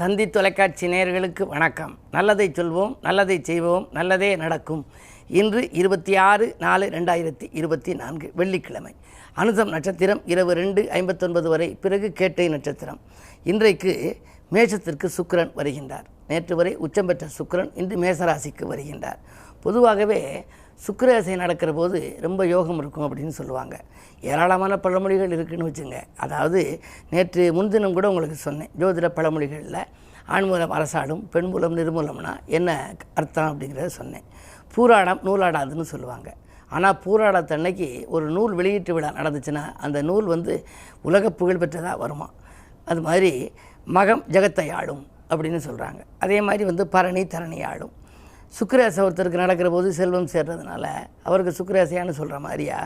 தந்தி தொலைக்காட்சி நேயர்களுக்கு வணக்கம். நல்லதை சொல்வோம் நல்லதை செய்வோம் நல்லதே நடக்கும். இன்று இருபத்தி ஆறு நாலு ரெண்டாயிரத்தி இருபத்தி நான்கு வெள்ளிக்கிழமை. அனுசம் நட்சத்திரம் இரவு ரெண்டு ஐம்பத்தொன்பது வரை பிறகு கேட்டை நட்சத்திரம். இன்றைக்கு மேஷத்திற்கு சுக்கிரன் வருகின்றார். நேற்று வரை உச்சம் பெற்ற சுக்கரன் இன்று மேசராசிக்கு வருகின்றார். பொதுவாகவே சுக்கிரதசை நடக்கிற போது ரொம்ப யோகம் இருக்கும் அப்படின்னு சொல்லுவாங்க. ஏராளமான பழமொழிகள் இருக்குன்னு வச்சுங்க. அதாவது நேற்று முன்தினம் கூட உங்களுக்கு சொன்னேன். ஜோதிட பழமொழிகளில் ஆண் மூலம் அரசாடும் பெண் மூலம் நிர்மூலம்னா என்ன அர்த்தம் அப்படிங்கிறத சொன்னேன். பூராடம் நூலாடாதுன்னு சொல்லுவாங்க. ஆனால் பூராடத்தன்னைக்கு ஒரு நூல் வெளியீட்டு விழா நடந்துச்சுன்னா அந்த நூல் வந்து உலக புகழ் பெற்றதாக வருமா? அது மாதிரி மகம் ஜெகத்தை ஆளும் அப்படின்னு சொல்கிறாங்க அதே மாதிரி வந்து பரணி தரணி ஆளும் சுக்கிரேசை ஒருத்தருக்கு நடக்கிற போது செல்வம் சேர்றதுனால அவருக்கு சுக்கிரேசையான்னு சொல்கிற மாதிரியா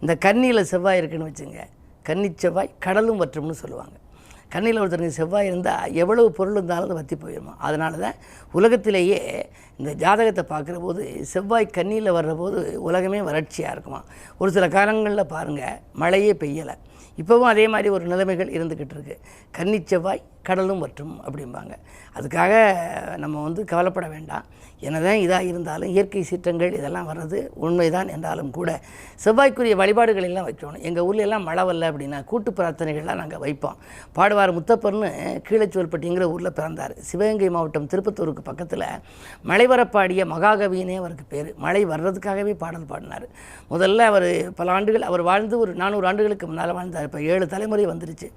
இந்த கன்னியில் செவ்வாய் இருக்குன்னு வச்சுங்க. கன்னி செவ்வாய் கடலும் வற்றும்னு சொல்லுவாங்க. கண்ணியில் ஒருத்தருக்கு செவ்வாய் இருந்தால் எவ்வளவு பொருள் இருந்தாலும் அது வற்றி போயிடுமா. அதனால தான் உலகத்திலேயே இந்த ஜாதகத்தை பார்க்குற போது செவ்வாய் கண்ணியில் வர்ற போது உலகமே வறட்சியாக இருக்குமா? ஒரு சில காலங்களில் பாருங்கள் மழையே பெய்யலை. இப்போவும் அதே மாதிரி ஒரு நிலைமைகள் இருந்துக்கிட்டு இருக்கு. கன்னி செவ்வாய் கடலும் வற்றும் அப்படிம்பாங்க. அதுக்காக நம்ம வந்து கவலைப்பட வேண்டாம். என்னதான் இதாக இருந்தாலும் இயற்கை சீற்றங்கள் இதெல்லாம் வர்றது உண்மைதான் என்றாலும் கூட செவ்வாய்க்குரிய வழிபாடுகள் எல்லாம் வைக்கணும். எங்கள் ஊரில் எல்லாம் மழை வரல அப்படின்னா கூட்டு பிரார்த்தனைகள்லாம் நாங்கள் வைப்போம். பாடுவார் முத்தப்பர்னு கீழச்சுவல்பட்டிங்கிற ஊரில் பிறந்தார். சிவகங்கை மாவட்டம் திருப்பத்தூருக்கு பக்கத்தில் மழை வரப்பாடிய மகாகவினே அவருக்கு பேர். மழை வர்றதுக்காகவே பாடல் பாடினார். முதல்ல அவர் பல ஆண்டுகள் அவர் வாழ்ந்து ஒரு நானூறு ஆண்டுகளுக்கு முன்னால் வாழ்ந்தார். இப்போ ஏழு தலைமுறை வந்துருச்சு.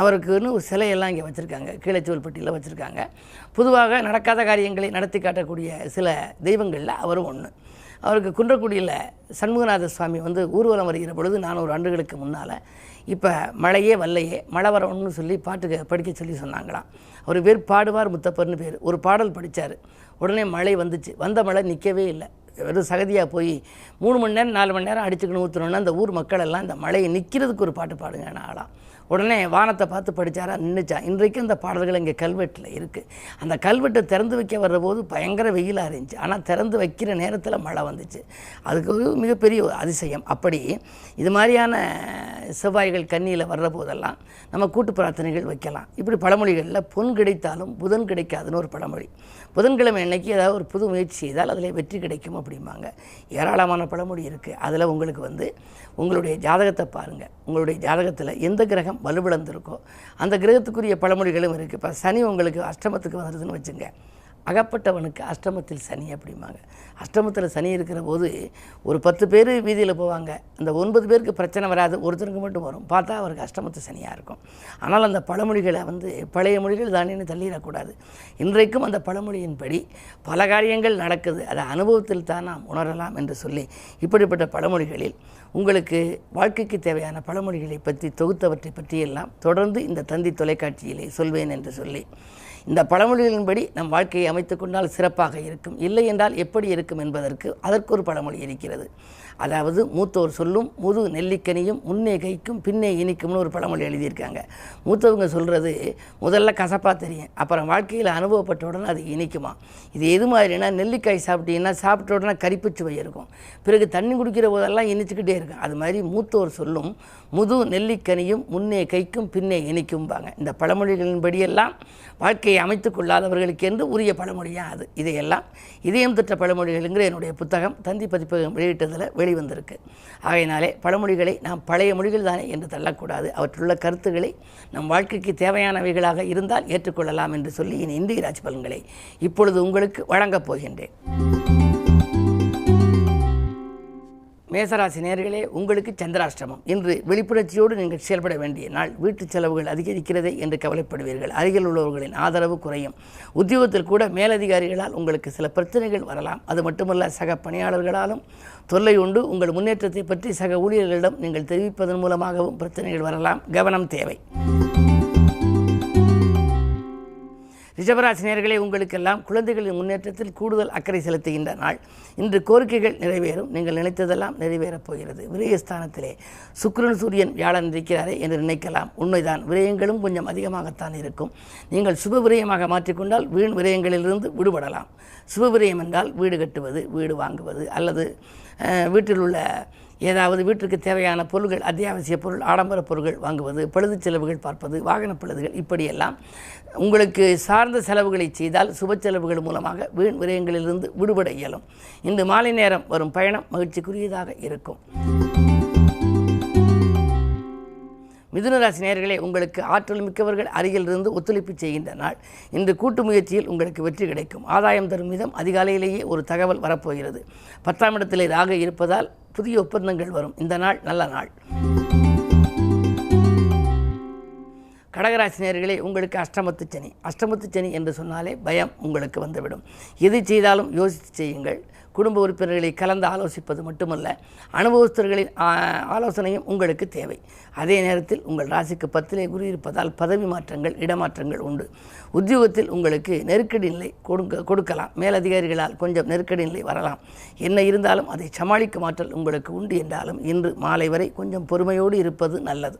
அவருக்குன்னு ஒரு சிலையெல்லாம் இங்கே வச்சுருக்காங்க. கீழச்சுவல்பட்டியில் வச்சுருக்காங்க. பொதுவாக நடக்காத காரியங்களை நடத்தி காட்டக்கூடிய சில தெய்வங்களில் அவரும் ஒன்று அவருக்கு குன்றக்குடியில் சண்முகநாத சுவாமி வந்து ஊர்வலம் வருகிற பொழுது நானூறு ஆண்டுகளுக்கு முன்னால் இப்போ மழையே வல்லையே மழை வரணும்னு சொல்லி பாட்டுக்கு படிக்க சொல்லி சொன்னாங்களாம். அவர் பேர் பாடுவார் முத்தப்பர்னு பேர். ஒரு பாடல் படித்தார் உடனே மழை வந்துச்சு. வந்த மழை நிற்கவே இல்லை. வெறும் சகதியாக போய் மூணு மணி நேரம் நாலு மணி நேரம் அடிச்சுக்கணும் ஊற்றணுன்னா அந்த ஊர் மக்கள் எல்லாம் இந்த மழையை நிற்கிறதுக்கு ஒரு பாட்டு பாடுங்க ஆளாக உடனே வானத்தை பார்த்து படித்தாரா நின்றுச்சான் இன்றைக்கும் அந்த பாடல்கள் இங்கே கல்வெட்டில் இருக்குது அந்த கல்வெட்டை திறந்து வைக்க வர்றபோது பயங்கர வெயிலாக இருந்துச்சு. ஆனால் திறந்து வைக்கிற நேரத்தில் மழை வந்துச்சு. அதுக்கு ஒரு மிகப்பெரிய ஒரு அதிசயம். அப்படி இது மாதிரியான செவ்வாய்கள் கண்ணியில் வர்ற போதெல்லாம் நம்ம கூட்டு பிரார்த்தனைகள் வைக்கலாம். இப்படி பழமொழிகளில் பொன் கிடைத்தாலும் புதன் கிடைக்காதுன்னு ஒரு பழமொழி. புதன்கிழமை அன்னைக்கு ஏதாவது ஒரு புது முயற்சி செய்தால் அதில் வெற்றி கிடைக்கும் அப்படிம்பாங்க. ஏராளமான பழமொழி இருக்குது அதில் உங்களுக்கு வந்து உங்களுடைய ஜாதகத்தை பாருங்கள் உங்களுடைய ஜாதகத்தில் எந்த கிரகம் வலுவிழந்திருக்கும். அந்த கிரகத்துக்குரிய பழமொழிகளும் இருக்குது இப்போ சனி உங்களுக்கு அஷ்டமத்துக்கு வந்துடுதுன்னு வச்சுங்க. அகப்பட்டவனுக்கு அஷ்டமத்தில் சனி அப்படிம்பாங்க. அஷ்டமத்தில் சனி இருக்கிற போது ஒரு பத்து பேர் வீதியில் போவாங்க. அந்த ஒன்பது பேருக்கு பிரச்சனை வராது. ஒருத்தருக்கு மட்டும் வரும். பார்த்தா அவருக்கு அஷ்டமத்து சனியாக இருக்கும். ஆனால் அந்த பழமொழிகளை வந்து பழைய மொழிகள் தானேன்னு தள்ளிடக்கூடாது. இன்றைக்கும் அந்த பழமொழியின்படி பல காரியங்கள் நடக்குது. அதை அனுபவத்தில் தான் நாம் உணரலாம் என்று சொல்லி இப்படிப்பட்ட பழமொழிகளில் உங்களுக்கு வாழ்க்கைக்கு தேவையான பழமொழிகளை பற்றி தொகுத்தவற்றை பற்றியெல்லாம் தொடர்ந்து இந்த தந்தி தொலைக்காட்சியிலே சொல்வேன் என்று சொல்லி இந்த பழமொழிகளின்படி நம் வாழ்க்கையை அமைத்துக்கொண்டால் சிறப்பாக இருக்கும். இல்லை என்றால் எப்படி இருக்கும் என்பதற்கு அதற்கு ஒரு பழமொழி இருக்கிறது. அதாவது மூத்தோர் சொல்லும் முது நெல்லிக்கனியும் முன்னே கைக்கும் பின்னே இனிக்கும்னு ஒரு பழமொழி எழுதியிருக்காங்க. மூத்தவங்க சொல்கிறது முதல்ல கசப்பாக தெரியும். அப்புறம் வாழ்க்கையில் அனுபவப்பட்ட உடனே அது இனிக்குமா? இது எது மாதிரினா நெல்லிக்காய் சாப்பிட்டீங்கன்னா சாப்பிட்ட உடனே கரிப்பு சுவை இருக்கும். பிறகு தண்ணி குடிக்கிற போதெல்லாம் இனிச்சுக்கிட்டே இருக்கும். அது மாதிரி மூத்தோர் சொல்லும் முது நெல்லிக்கனியும் முன்னே கைக்கும் பின்னே இனிக்கும்பாங்க. இந்த பழமொழிகளின்படியெல்லாம் வாழ்க்கையை அமைத்து கொள்ளாதவர்களுக்கு என்று உரிய பழமொழியாக அது இதையெல்லாம் இதயம் திட்ட பழமொழிகள்ங்கிற என்னுடைய புத்தகம் தந்தி பதிப்பகம் வெளியிட்டதில் வெளிவந்திருக்கு. ஆகையினாலே பழமொழிகளை நாம் பழைய மொழிகள் தானே என்று தள்ளக்கூடாது. அவற்றுள்ள கருத்துக்களை நம் வாழ்க்கைக்கு தேவையானவைகளாக இருந்தால் ஏற்றுக்கொள்ளலாம் என்று சொல்லி என் இந்திய ராஜ் பலன்களை இப்பொழுது உங்களுக்கு வழங்கப் போகின்றேன். மேசராசி நேர்களே உங்களுக்கு சந்திராஷ்டிரமம் இன்று விழிப்புணர்ச்சியோடு நீங்கள் செயல்பட வேண்டிய நாள். வீட்டு செலவுகள் அதிகரிக்கிறதே என்று கவலைப்படுவீர்கள். அருகில் உள்ளவர்களின் ஆதரவு குறையும். உத்தியோகத்தில் கூட மேலதிகாரிகளால் உங்களுக்கு சில பிரச்சனைகள் வரலாம். அது மட்டுமல்ல சக பணியாளர்களாலும் தொல்லை உண்டு. உங்கள் முன்னேற்றத்தை பற்றி சக ஊழியர்களிடம் நீங்கள் தெரிவிப்பதன் மூலமாகவும் பிரச்சனைகள் வரலாம். கவனம் தேவை. ரிஷபராசி நேர்களே உங்களுக்கெல்லாம் குழந்தைகளின் முன்னேற்றத்தில் கூடுதல் அக்கறை செலுத்துகின்ற நாள். இன்று கோரிக்கைகள் நிறைவேறும். நீங்கள் நினைத்ததெல்லாம் நிறைவேறப் போகிறது. விரயஸ்தானத்திலே சுக்கிரன் சூரியன் வியாழன் இருக்கிறாரே என்று நினைக்கலாம். உண்மைதான். விரயங்களும் கொஞ்சம் அதிகமாகத்தான் இருக்கும். நீங்கள் சுப விரயமாக மாற்றிக்கொண்டால் வீண் விரயங்களிலிருந்து விடுபடலாம். சுப விரயம் என்றால் வீடு கட்டுவது வீடு வாங்குவது அல்லது வீட்டில் உள்ள ஏதாவது வீட்டிற்கு தேவையான பொருள்கள் அத்தியாவசிய பொருள் ஆடம்பர பொருட்கள் வாங்குவது பழுது செலவுகள் பார்ப்பது வாகன பழுதுகள் இப்படியெல்லாம் உங்களுக்கு சார்ந்த செலவுகளை செய்தால் சுப செலவுகள் மூலமாக வீண் விரயங்களிலிருந்து விடுபட இயலும். இன்று மாலை நேரம் வரும் பயணம் மகிழ்ச்சிக்குரியதாக இருக்கும். மிதுனராசி நேயர்களே உங்களுக்கு ஆற்றல் மிக்கவர்கள் அருகிலிருந்து ஒத்துழைப்பு செய்கின்ற நாள். இன்று கூட்டு முயற்சியில் உங்களுக்கு வெற்றி கிடைக்கும். ஆதாயம் தரும் விதம் அதிகாலையிலேயே ஒரு தகவல் வரப்போகிறது. பத்தாம் இடத்திலே ராக இருப்பதால் புதிய ஒப்பந்தங்கள் வரும். இந்த நாள் நல்ல நாள். கடகராசி நேயர்களே உங்களுக்கு அஷ்டமத்து சனி. அஷ்டமத்து சனி என்று சொன்னாலே பயம் உங்களுக்கு வந்துவிடும். எது செய்தாலும் யோசித்து செய்யுங்கள். குடும்ப உறுப்பினர்களை கலந்து ஆலோசிப்பது மட்டுமல்ல அனுபவஸ்தர்களின் ஆலோசனையும் உங்களுக்கு தேவை. அதே நேரத்தில் உங்கள் ராசிக்கு பத்திலே குரு இருப்பதால் பதவி மாற்றங்கள் இடமாற்றங்கள் உண்டு. உத்தியோகத்தில் உங்களுக்கு நெருக்கடி நிலை கொடுக்க கொடுக்கலாம். மேலதிகாரிகளால் கொஞ்சம் நெருக்கடி நிலை வரலாம். என்ன இருந்தாலும் அதை சமாளிக்கும் ஆற்றல் உங்களுக்கு உண்டு என்றாலும் இன்று மாலை வரை கொஞ்சம் பொறுமையோடு இருப்பது நல்லது.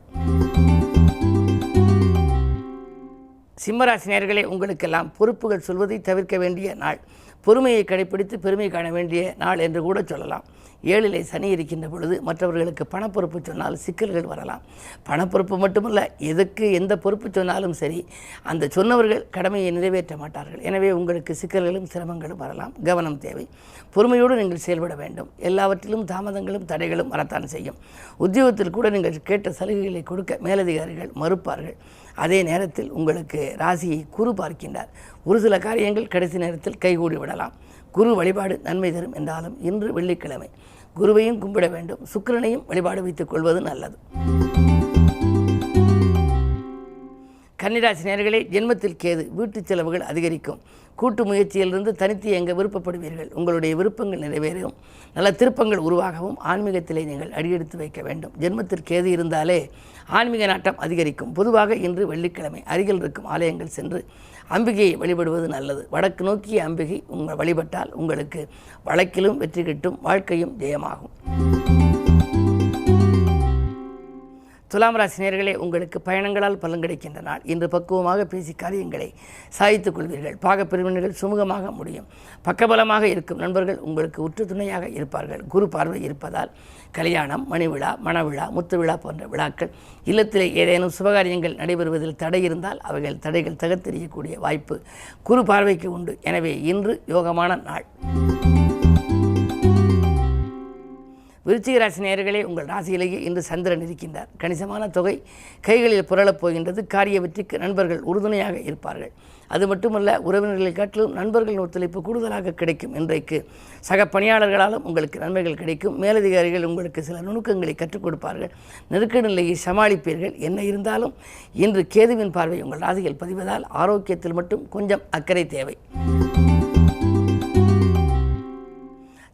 சிம்மராசினியர்களே உங்களுக்கெல்லாம் பொறுப்புகள் சொல்வதை தவிர்க்க வேண்டிய நாள். பொறுமையை கடைப்பிடித்து பெருமை காண வேண்டிய நாள் என்று கூட சொல்லலாம். ஏழிலே சனி இருக்கின்ற பொழுது மற்றவர்களுக்கு பணப்பொறுப்பு சொன்னால் சிக்கல்கள் வரலாம். பணப்பொறுப்பு மட்டுமல்ல எதுக்கு எந்த பொறுப்பு சொன்னாலும் சரி அந்த சொன்னவர்கள் கடமையை நிறைவேற்ற மாட்டார்கள். எனவே உங்களுக்கு சிக்கல்களும் சிரமங்களும் வரலாம். கவனம் தேவை. பொறுமையோடு நீங்கள் செயல்பட வேண்டும். எல்லாவற்றிலும் தாமதங்களும் தடைகளும் வரத்தான் செய்யும். உத்தியோகத்தில் கூட நீங்கள் கேட்ட சலுகைகளை கொடுக்க மேலதிகாரிகள் மறுப்பார்கள். அதே நேரத்தில் உங்களுக்கு ராசியை குறு பார்க்கின்றார். ஒரு சில காரியங்கள் கடைசி நேரத்தில் கைகூடி விடலாம். குரு வழிபாடு நன்மை தரும் என்றாலும் இன்று வெள்ளிக்கிழமை. குருவையும் கும்பிட வேண்டும். சுக்கிரனையும் வழிபாடு வைத்துக் கொள்வது நல்லது. கன்னிராசி நேர்களே ஜென்மத்தில் கேது வீட்டுச் செலவுகள் அதிகரிக்கும். கூட்டு முயற்சியிலிருந்து தனித்து எங்க விருப்பப்படுவீர்கள். உங்களுடைய விருப்பங்கள் நிறைவேறும். நல்ல திருப்பங்கள் உருவாகவும் ஆன்மீகத்திலே நீங்கள் அடியெடுத்து வைக்க வேண்டும். ஜென்மத்தில் கேது இருந்தாலே ஆன்மீக நாட்டம் அதிகரிக்கும். பொதுவாக இன்று வெள்ளிக்கிழமை அருகில் இருக்கும் ஆலயங்கள் சென்று அம்பிகையை வழிபடுவது நல்லது. வடக்கு நோக்கிய அம்பிகை உங்கள் வழிபட்டால் உங்களுக்கு வழக்கிலும் வெற்றி கிட்டும் வாழ்க்கையும் ஜெயமாகும். துலாம் ராசினியர்களே உங்களுக்கு பயணங்களால் பலன் கிடைக்கின்ற நாள். இன்று பக்குவமாக பேசி காரியங்களை சாதித்துக் கொள்வீர்கள். பாகப்பிரிவினர்கள் சுமூகமாக முடியும். பக்கபலமாக இருக்கும் நண்பர்கள் உங்களுக்கு உற்று துணையாக இருப்பார்கள். குரு பார்வை இருப்பதால் கல்யாணம் மணிவிழா மணவிழா முத்துவிழா போன்ற விழாக்கள் இல்லத்திலே ஏதேனும் சுபகாரியங்கள் நடைபெறுவதில் தடை இருந்தால் அவைகள் தடைகள் தகர்த்தெறியக்கூடிய வாய்ப்பு குரு பார்வைக்கு உண்டு. எனவே இன்று யோகமான நாள். விருச்சிக ராசி நேயர்களே உங்கள் ராசியிலேயே இன்று சந்திரன் இருக்கின்றார். கணிசமான தொகை கைகளில் புரளப் போகின்றது. காரிய வெற்றிக்கு நண்பர்கள் உறுதுணையாக இருப்பார்கள். அது மட்டுமல்ல உறவினர்களை காட்டிலும் நண்பர்களின் ஒத்துழைப்பு கூடுதலாக கிடைக்கும். இன்றைக்கு சக பணியாளர்களாலும் உங்களுக்கு நன்மைகள் கிடைக்கும். மேலதிகாரிகள் உங்களுக்கு சில நுணுக்கங்களை கற்றுக் கொடுப்பார்கள். நெருக்கடி நிலையை சமாளிப்பீர்கள். என்ன இருந்தாலும் இன்று கேதுவின் பார்வை உங்கள் ராசியில் பதிவதால் ஆரோக்கியத்தில் மட்டும் கொஞ்சம் அக்கறை தேவை.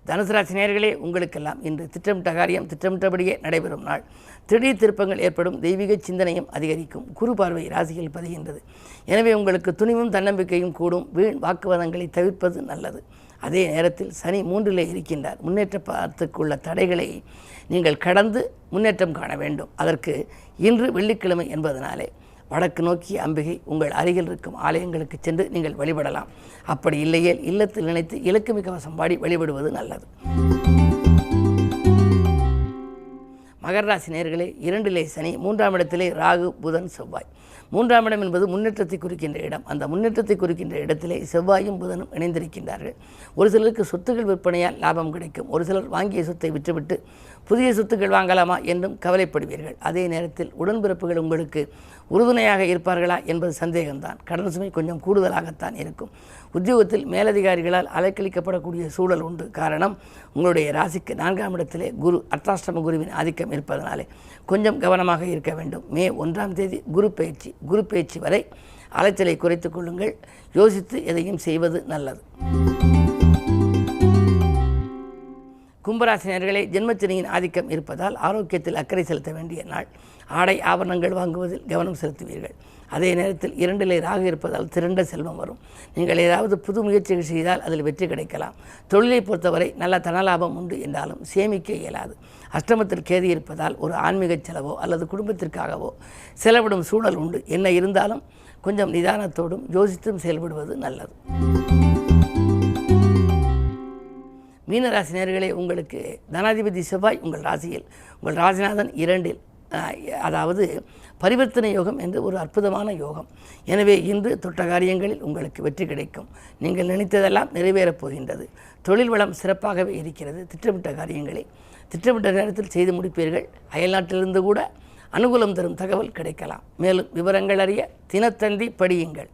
தனுசு ராசி உங்களுக்கெல்லாம் இன்று திட்டமிட்ட காரியம் திட்டமிட்டபடியே நடைபெறும் நாள். திடீர் திருப்பங்கள் ஏற்படும் தெய்வீக சிந்தனையும் அதிகரிக்கும். குறு பார்வை ராசியில் பதிகின்றது. எனவே உங்களுக்கு துணிவும் தன்னம்பிக்கையும் கூடும். வீண் வாக்குவாதங்களை தவிர்ப்பது நல்லது. அதே நேரத்தில் சனி மூன்றிலே இருக்கின்றார். முன்னேற்ற பார்த்துக்குள்ள தடைகளை நீங்கள் கடந்து முன்னேற்றம் காண வேண்டும். அதற்கு இன்று வெள்ளிக்கிழமை என்பதனாலே வடக்கு நோக்கிய அம்பிகை உங்கள் அருகில் இருக்கும் ஆலயங்களுக்கு சென்று நீங்கள் வழிபடலாம். அப்படி இல்லையே இல்லத்தில் நினைத்து இலக்குமி கவசம் பாடி வழிபடுவது நல்லது. மகர ராசி நேயர்களே இரண்டிலே சனி மூன்றாம் இடத்திலே ராகு புதன் செவ்வாய். மூன்றாம் இடம் என்பது முன்னேற்றத்தை குறிக்கின்ற இடம். அந்த முன்னேற்றத்தை குறிக்கின்ற இடத்திலே செவ்வாயும் புதனும் இணைந்திருக்கின்றார்கள். ஒரு சிலருக்கு சொத்துகள் விற்பனையால் லாபம் கிடைக்கும். ஒரு சிலர் வாங்கிய சொத்தை விற்றுவிட்டு புதிய சொத்துக்கள் வாங்கலாமா என்றும் கவலைப்படுவீர்கள். அதே நேரத்தில் உடன்பிறப்புகள் உங்களுக்கு உறுதுணையாக இருப்பார்களா என்பது சந்தேகம்தான். கடன் சுமை கொஞ்சம் கூடுதலாகத்தான் இருக்கும். உத்தியோகத்தில் மேலதிகாரிகளால் அலைக்கழிக்கப்படக்கூடிய சூழல் உண்டு. காரணம் உங்களுடைய ராசிக்கு நான்காம் இடத்திலே குரு அர்த்தாஷ்டம குருவின் ஆதிக்கம் இருப்பதனாலே கொஞ்சம் கவனமாக இருக்க வேண்டும். மே ஒன்றாம் தேதி குரு பயிற்சி குரு பயிற்சி வரை அலைச்சலை குறைத்துக் கொள்ளுங்கள். யோசித்து எதையும் செய்வது நல்லது. கும்பராசினியர்களே ஜென்மச்சனியின் ஆதிக்கம் இருப்பதால் ஆரோக்கியத்தில் அக்கறை செலுத்த வேண்டிய நாள். ஆடை ஆபரணங்கள் வாங்குவதில் கவனம் செலுத்துவீர்கள். அதே நேரத்தில் இரண்டிலே ராக இருப்பதால் திரண்ட செல்வம் வரும். நீங்கள் ஏதாவது புது முயற்சிகள் செய்தால் அதில் வெற்றி கிடைக்கலாம். தொழிலை பொறுத்தவரை நல்ல தனலாபம் உண்டு என்றாலும் சேமிக்க இயலாது. அஷ்டமத்தில் கேதி இருப்பதால் ஒரு ஆன்மீக செலவோ அல்லது குடும்பத்திற்காகவோ செலவிடும் சூழல் உண்டு. என்ன இருந்தாலும் கொஞ்சம் நிதானத்தோடும் யோசித்தும் செயல்படுவது நல்லது. மீனராசி நேர்களே உங்களுக்கு தனாதிபதி செவ்வாய் உங்கள் ராசியில். உங்கள் ராசிநாதன் இரண்டில் அதாவது பரிவர்த்தனை யோகம் என்று ஒரு அற்புதமான யோகம். எனவே இன்று தொட்ட காரியங்களில் உங்களுக்கு வெற்றி கிடைக்கும். நீங்கள் நினைத்ததெல்லாம் நிறைவேறப் போகின்றது. தொழில் வளம் சிறப்பாகவே இருக்கிறது. திட்டமிட்ட காரியங்களை. திட்டமிட்ட நேரத்தில் செய்து முடிப்பீர்கள். அயல்நாட்டிலிருந்து கூட அனுகூலம் தரும் தகவல் கிடைக்கலாம். மேலும் விவரங்கள் அறிய தினத்தந்தி படியுங்கள்.